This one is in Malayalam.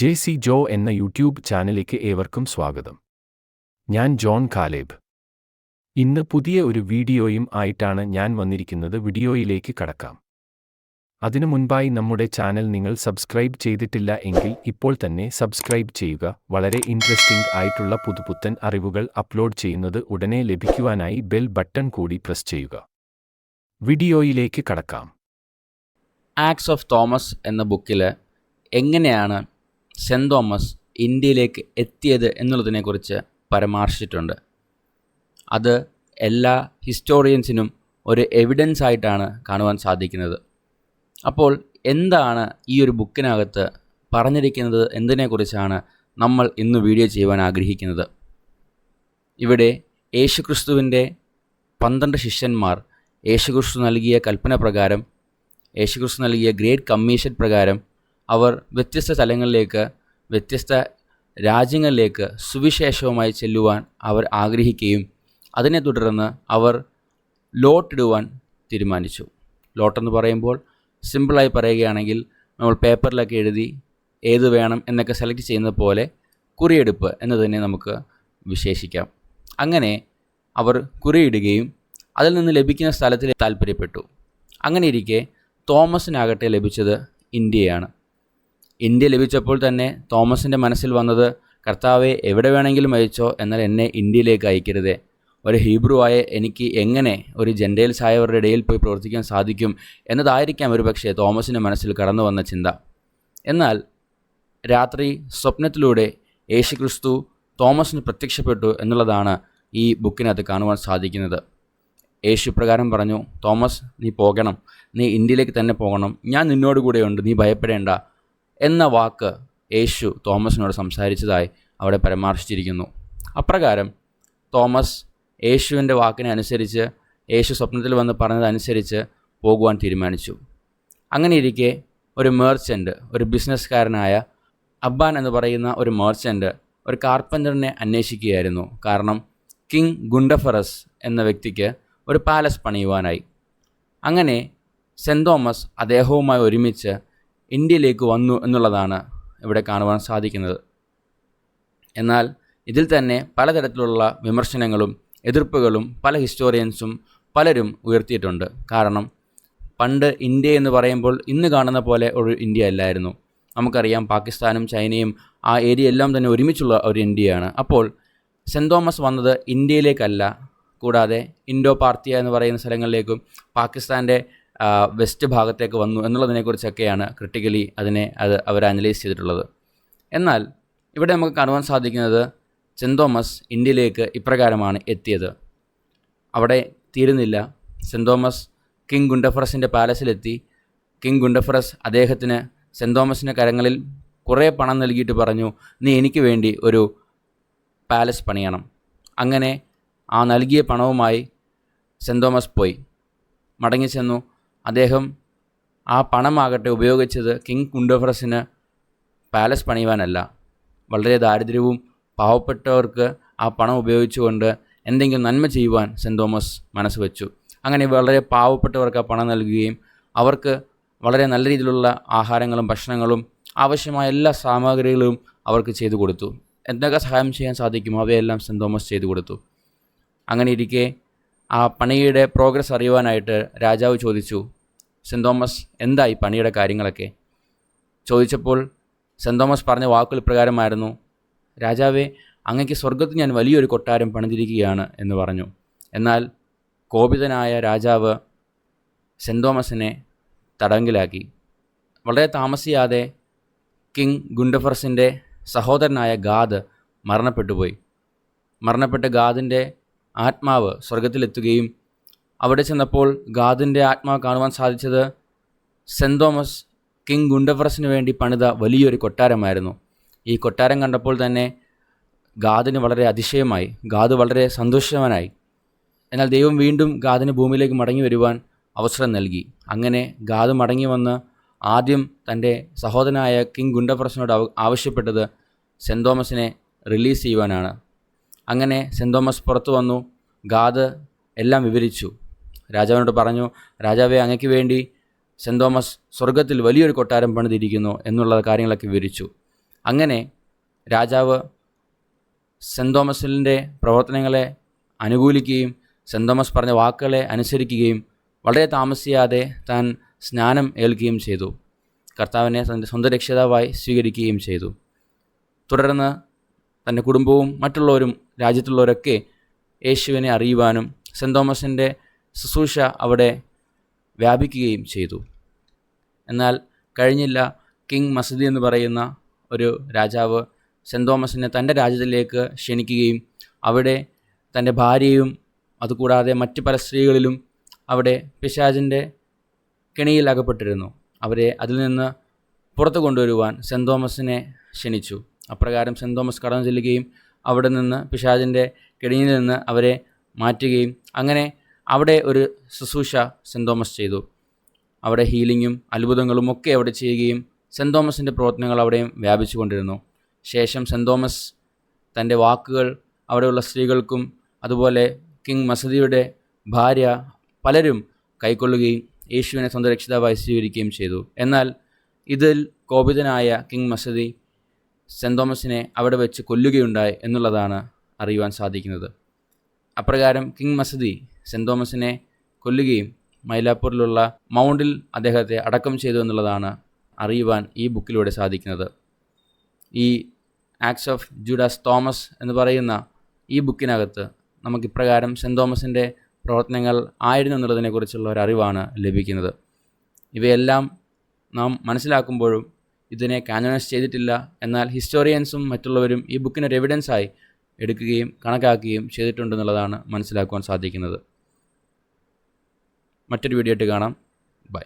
ജെ സി ജോ എന്ന യൂട്യൂബ് ചാനലിലേക്ക് ഏവർക്കും സ്വാഗതം. ഞാൻ ജോൺ കാലേബ്. ഇന്ന് പുതിയ ഒരു വീഡിയോയും ആയിട്ടാണ് ഞാൻ വന്നിരിക്കുന്നത്. വീഡിയോയിലേക്ക് കടക്കാം. അതിനു മുൻപായി നമ്മുടെ ചാനൽ നിങ്ങൾ സബ്സ്ക്രൈബ് ചെയ്തിട്ടില്ല എങ്കിൽ ഇപ്പോൾ തന്നെ സബ്സ്ക്രൈബ് ചെയ്യുക. വളരെ ഇൻട്രസ്റ്റിംഗ് ആയിട്ടുള്ള പുതുപുത്തൻ അറിവുകൾ അപ്ലോഡ് ചെയ്യുന്നത് ഉടനെ ലഭിക്കുവാനായി ബെൽ ബട്ടൺ കൂടി പ്രസ് ചെയ്യുക. വീഡിയോയിലേക്ക് കടക്കാം. ആക്സ് ഓഫ് തോമസ് എന്ന ബുക്കിൽ എങ്ങനെയാണ് സെന്റ് തോമസ് ഇന്ത്യയിലേക്ക് എത്തിയത് എന്നുള്ളതിനെക്കുറിച്ച് പരാമർശിച്ചിട്ടുണ്ട്. അത് എല്ലാ ഹിസ്റ്റോറിയൻസിനും ഒരു എവിഡൻസ് ആയിട്ടാണ് കാണുവാൻ സാധിക്കുന്നത്. അപ്പോൾ എന്താണ് ഈ ഒരു ബുക്കിനകത്ത് പറഞ്ഞിരിക്കുന്നത് എന്തിനെക്കുറിച്ചാണ് നമ്മൾ ഇന്ന് വീഡിയോ ചെയ്യുവാൻ ആഗ്രഹിക്കുന്നത്. ഇവിടെ യേശുക്രിസ്തുവിന്റെ പന്ത്രണ്ട് ശിഷ്യന്മാർ യേശുക്രിസ്തു നൽകിയ കൽപ്പന പ്രകാരം യേശുക്രിസ്തു നൽകിയ ഗ്രേറ്റ് കമ്മീഷൻ പ്രകാരം അവർ വ്യത്യസ്ത സ്ഥലങ്ങളിലേക്ക് വ്യത്യസ്ത രാജ്യങ്ങളിലേക്ക് സുവിശേഷവുമായി ചെല്ലുവാൻ അവർ ആഗ്രഹിക്കുകയും അതിനെ തുടർന്ന് അവർ ലോട്ടിടുവാൻ തീരുമാനിച്ചു. ലോട്ടെന്ന് പറയുമ്പോൾ സിമ്പിളായി പറയുകയാണെങ്കിൽ നമ്മൾ പേപ്പറിലൊക്കെ എഴുതി ഏത് വേണം എന്നൊക്കെ സെലക്ട് ചെയ്യുന്നത് പോലെ കുറിയെടുപ്പ് എന്ന് തന്നെ നമുക്ക് വിശേഷിക്കാം. അങ്ങനെ അവർ കുറിയിടുകയും അതിൽ നിന്ന് ലഭിക്കുന്ന സ്ഥലത്തിൽ താല്പര്യപ്പെട്ടു അങ്ങനെ ഇരിക്കെ തോമസിനാകട്ടെ ലഭിച്ചത് ഇന്ത്യയാണ്. ഇന്ത്യ ലഭിച്ചപ്പോൾ തന്നെ തോമസിന്റെ മനസ്സിൽ വന്നത് കർത്താവെ എവിടെ വേണമെങ്കിലും അയച്ചോ എന്നാൽ എന്നെ ഇന്ത്യയിലേക്ക് അയക്കരുതേ. ഒരു ഹീബ്രു ആയ എനിക്ക് എങ്ങനെ ഒരു ജെൻഡേൽസ് ആയവരുടെ ഇടയിൽ പോയി പ്രവർത്തിക്കാൻ സാധിക്കും എന്നതായിരിക്കാം ഒരു പക്ഷേ തോമസിന്റെ മനസ്സിൽ കടന്നു വന്ന ചിന്ത. എന്നാൽ രാത്രി സ്വപ്നത്തിലൂടെ യേശുക്രിസ്തു തോമസിന് പ്രത്യക്ഷപ്പെട്ടു എന്നുള്ളതാണ് ഈ ബുക്കിനകത്ത് കാണുവാൻ സാധിക്കുന്നത്. യേശു പ്രകാരം പറഞ്ഞു തോമസ് നീ പോകണം. നീ ഇന്ത്യയിലേക്ക് തന്നെ പോകണം. ഞാൻ നിന്നോട് കൂടെയുണ്ട് നീ ഭയപ്പെടേണ്ട. എന്ന വാക്ക് യേശു തോമസിനോട് സംസാരിച്ചതായി അവിടെ പരാമർശിച്ചിരിക്കുന്നു. അപ്രകാരം തോമസ് യേശുവിന്റെ വാക്കിനെ അനുസരിച്ച് യേശു സ്വപ്നത്തിൽ വന്ന് പറഞ്ഞതനുസരിച്ച് പോകുവാൻ തീരുമാനിച്ചു. അങ്ങനെ ഇരിക്കെ ഒരു മേർച്ചന്റ് ഒരു ബിസിനസ്സുകാരനായ അബ്ബാൻ എന്ന് പറയുന്ന ഒരു മേർച്ചന്റ് ഒരു കാർപ്പന്ററിനെ അന്വേഷിക്കുകയായിരുന്നു. കാരണം കിങ് ഗുണ്ടഫറസ് എന്ന വ്യക്തിക്ക് ഒരു പാലസ് പണിയുവാനായി. അങ്ങനെ സെന്റ് തോമസ് അദ്ദേഹവുമായി ഒരുമിച്ച് ഇന്ത്യയിലേക്ക് വന്നു എന്നുള്ളതാണ് ഇവിടെ കാണുവാൻ സാധിക്കുന്നത്. എന്നാൽ ഇതിൽ തന്നെ പലതരത്തിലുള്ള വിമർശനങ്ങളും എതിർപ്പുകളും പല ഹിസ്റ്റോറിയൻസും പലരും ഉയർത്തിയിട്ടുണ്ട്. കാരണം പണ്ട് ഇന്ത്യ എന്ന് പറയുമ്പോൾ ഇന്ന് കാണുന്ന പോലെ ഒരു ഇന്ത്യ അല്ലായിരുന്നു. നമുക്കറിയാം പാകിസ്ഥാനും ചൈനയും ആ ഏരിയ എല്ലാം തന്നെ ഒരുമിച്ചുള്ള ഒരു ഇന്ത്യയാണ്. അപ്പോൾ സെന്റ് തോമസ് വന്നത് ഇന്ത്യയിലേക്കല്ല. കൂടാതെ ഇൻഡോ പാർത്തിയ എന്ന് പറയുന്ന സ്ഥലങ്ങളിലേക്കും പാകിസ്ഥാന്റെ വെസ്റ്റ് ഭാഗത്തേക്ക് വന്നു എന്നുള്ളതിനെക്കുറിച്ചൊക്കെയാണ് ക്രിട്ടിക്കലി അതിനെ അത് അവർ അനലൈസ് ചെയ്തിട്ടുള്ളത്. എന്നാൽ ഇവിടെ നമുക്ക് കാണുവാൻ സാധിക്കുന്നത് സെന്റ് തോമസ് ഇന്ത്യയിലേക്ക് ഇപ്രകാരമാണ് എത്തിയത്. അവിടെ തീരുന്നില്ല. സെന്റ് തോമസ് കിങ് ഗുണ്ടഫറസിന്റെ പാലസിലെത്തി. കിങ് ഗുണ്ടഫറസ് അദ്ദേഹത്തിന് സെന്റ് തോമസിന്റെ കരങ്ങളിൽ കുറേ പണം നൽകിയിട്ട് പറഞ്ഞു നീ എനിക്ക് വേണ്ടി ഒരു പാലസ് പണിയണം. അങ്ങനെ ആ നൽകിയ പണവുമായി സെന്റ് തോമസ് പോയി. മടങ്ങിച്ചെന്നു അദ്ദേഹം ആ പണമാകട്ടെ ഉപയോഗിച്ചത് കിങ് കുണ്ടോഫറസിന് പാലസ് പണിയുവാനല്ല. വളരെ ദാരിദ്ര്യവും പാവപ്പെട്ടവർക്ക് ആ പണം ഉപയോഗിച്ചുകൊണ്ട് എന്തെങ്കിലും നന്മ ചെയ്യുവാൻ സെന്റ് തോമസ് മനസ്സ് വെച്ചു. അങ്ങനെ വളരെ പാവപ്പെട്ടവർക്ക് ആ പണം നൽകുകയും അവർക്ക് വളരെ നല്ല രീതിയിലുള്ള ആഹാരങ്ങളും ഭക്ഷണങ്ങളും ആവശ്യമായ എല്ലാ സാമഗ്രികളും അവർക്ക് ചെയ്തു കൊടുത്തു. എന്തൊക്കെ സഹായം ചെയ്യാൻ സാധിക്കുമോ? അവയെല്ലാം സെന്റ് തോമസ് ചെയ്തു കൊടുത്തു. അങ്ങനെ ഇരിക്കെ ആ പണിയുടെ പ്രോഗ്രസ് അറിയുവാനായിട്ട് രാജാവ് ചോദിച്ചു സെന്റ് തോമസ് എന്തായി പണിയുടെ കാര്യങ്ങളൊക്കെ? ചോദിച്ചപ്പോൾ സെന്റ് തോമസ് പറഞ്ഞ വാക്കുകൾ പ്രകാരമായിരുന്നു രാജാവേ അങ്ങക്ക് സ്വർഗത്തിൽ ഞാൻ വലിയൊരു കൊട്ടാരം പണിതിരിക്കുകയാണ് എന്ന് പറഞ്ഞു. എന്നാൽ കോപിതനായ രാജാവ് സെന്റ് തോമസിനെ തടങ്കിലാക്കി. വളരെ താമസിയാതെ കിങ് ഗുണ്ടഫർസിന്റെ സഹോദരനായ ഗാദ് മരണപ്പെട്ടുപോയി. മരണപ്പെട്ട ഗാദിന്റെ ആത്മാവ് സ്വർഗത്തിലെത്തുകയും അവിടെ ചെന്നപ്പോൾ ഗാദിന്റെ ആത്മാവ് കാണുവാൻ സാധിച്ചത് സെന്റ് തോമസ് കിങ് ഗുണ്ടഫറസിന് വേണ്ടി പണിത വലിയൊരു കൊട്ടാരമായിരുന്നു. ഈ കൊട്ടാരം കണ്ടപ്പോൾ തന്നെ ഗാദിന് വളരെ അതിശയമായി ഗാദ് വളരെ സന്തോഷവാനായി. എന്നാൽ ദൈവം വീണ്ടും ഗാദിന് ഭൂമിയിലേക്ക് മടങ്ങി വരുവാൻ അവസരം നൽകി. അങ്ങനെ ഗാദ് മടങ്ങി വന്ന് ആദ്യം തന്റെ സഹോദരനായ കിങ് ഗുണ്ടപ്രസിനോട് ആവശ്യപ്പെട്ടത് സെന്റ് തോമസിനെ റിലീസ് ചെയ്യുവാനാണ്. അങ്ങനെ സെന്റ് തോമസ് പുറത്തു വന്നു. ഗാദ് എല്ലാം വിവരിച്ചു. രാജാവിനോട് പറഞ്ഞു രാജാവെ അങ്ങയ്ക്ക് വേണ്ടി സെന്റ് തോമസ് സ്വർഗത്തിൽ വലിയൊരു കൊട്ടാരം പണിതിരിക്കുന്നു എന്നുള്ള കാര്യങ്ങളൊക്കെ വിവരിച്ചു. അങ്ങനെ രാജാവ് സെന്റ് തോമസിന്റെ പ്രവർത്തനങ്ങളെ അനുകൂലിക്കുകയും സെന്റ് തോമസ് പറഞ്ഞ വാക്കുകളെ അനുസരിക്കുകയും വളരെ താമസിയാതെ താൻ സ്നാനം ഏൽക്കുകയും ചെയ്തു. കർത്താവിനെ തന്റെ സ്വന്തം രക്ഷിതാവായി സ്വീകരിക്കുകയും ചെയ്തു. തുടർന്ന് തന്റെ കുടുംബവും മറ്റുള്ളവരും രാജ്യത്തുള്ളവരൊക്കെ യേശുവിനെ അറിയുവാനും സെന്റ് തോമസിന്റെ ശുശ്രൂഷ അവിടെ വ്യാപിക്കുകയും ചെയ്തു. എന്നാൽ കഴിഞ്ഞില്ല കിങ് മസദി എന്ന് പറയുന്ന ഒരു രാജാവ് സെന്റ് തോമസിനെ തന്റെ രാജ്യത്തിലേക്ക് ക്ഷണിക്കുകയും അവിടെ തന്റെ ഭാര്യയും അതുകൂടാതെ മറ്റ് പല സ്ത്രീകളിലും അവിടെ പിശാജിന്റെ കെണിയിൽ അകപ്പെട്ടിരുന്നു. അവരെ അതിൽ നിന്ന് പുറത്തു കൊണ്ടുവരുവാൻ സെന്റ് തോമസിനെ ക്ഷണിച്ചു. അപ്രകാരം സെന്റ് തോമസ് കടന്നു ചെല്ലുകയും അവിടെ നിന്ന് പിശാചിന്റെ കെണിയിൽ നിന്ന് അവരെ മാറ്റുകയും അങ്ങനെ അവിടെ ഒരു ശുശ്രൂഷ സെന്റ് തോമസ് ചെയ്തു. അവിടെ ഹീലിങ്ങും അത്ഭുതങ്ങളും ഒക്കെ അവിടെ ചെയ്യുകയും സെന്റ് തോമസിന്റെ പ്രവർത്തനങ്ങൾ അവിടെയും വ്യാപിച്ചു കൊണ്ടിരുന്നു. ശേഷം സെന്റ് തോമസ് തന്റെ വാക്കുകൾ അവിടെയുള്ള സ്ത്രീകൾക്കും അതുപോലെ കിങ് മസദിയുടെ ഭാര്യ പലരും കൈക്കൊള്ളുകയും യേശുവിനെ സ്വന്തം രക്ഷിതാവായി സ്വീകരിക്കുകയും ചെയ്തു. എന്നാൽ ഇതിൽ കോപിതനായ കിങ് മസദി സെന്റ് തോമസിനെ അവിടെ വെച്ച് കൊല്ലുകയുണ്ടായി എന്നുള്ളതാണ് അറിയുവാൻ സാധിക്കുന്നത്. അപ്രകാരം കിങ് മസദി സെന്റ് തോമസിനെ കൊല്ലുകയും മൈലാപ്പൂരിലുള്ള മൗണ്ടിൽ അദ്ദേഹത്തെ അടക്കം ചെയ്തു എന്നുള്ളതാണ് അറിയുവാൻ ഈ ബുക്കിലൂടെ സാധിക്കുന്നത്. ഈ ആക്ട്സ് ഓഫ് ജൂഡാസ് തോമസ് എന്ന് പറയുന്ന ഈ ബുക്കിനകത്ത് നമുക്കിപ്രകാരം സെന്റ് തോമസിന്റെ പ്രവർത്തനങ്ങൾ ആയിരുന്നു എന്നുള്ളതിനെക്കുറിച്ചുള്ള ഒരു അറിവാണ് ലഭിക്കുന്നത്. ഇവയെല്ലാം നാം മനസ്സിലാക്കുമ്പോഴും ഇതിനെ കാനോനൈസ് ചെയ്തിട്ടില്ല. എന്നാൽ ഹിസ്റ്റോറിയൻസും മറ്റുള്ളവരും ഈ ബുക്കിനൊരു എവിഡൻസായി എടുക്കുകയും കണക്കാക്കുകയും ചെയ്തിട്ടുണ്ടെന്നുള്ളതാണ് മനസ്സിലാക്കുവാൻ സാധിക്കുന്നത്. മറ്റൊരു വീഡിയോ ആയിട്ട് കാണാം. ബൈ